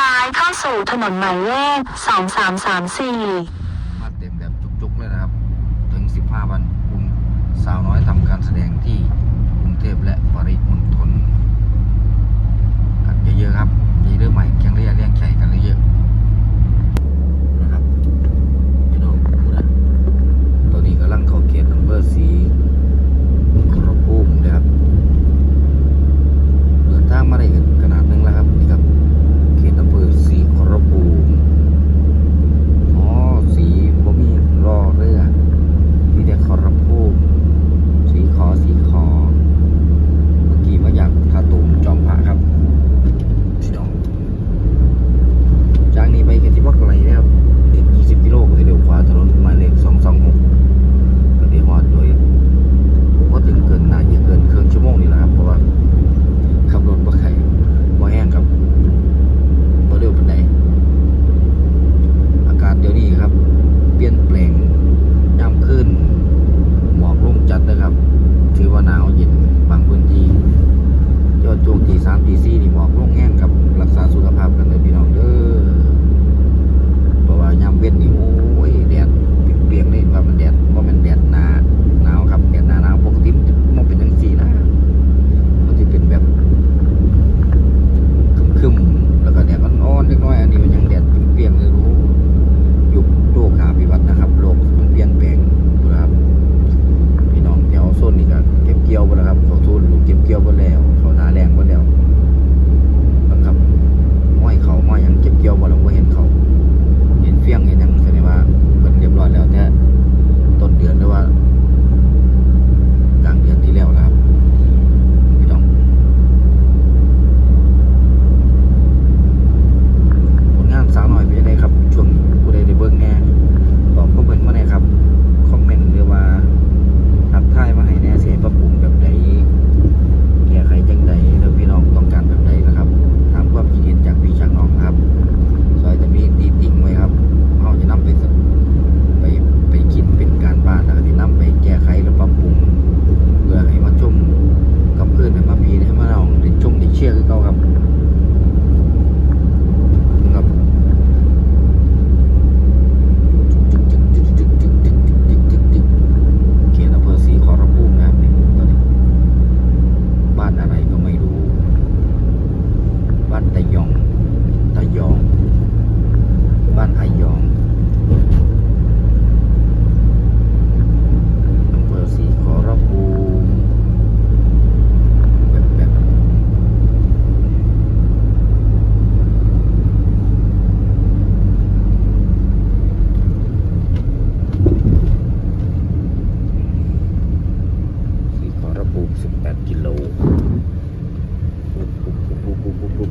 ซ้ายเข้าสู่ถนนหมายเลข 2334 แปดกิโลปุ๊บปุ๊บปุ๊บปุ๊บปุ๊บ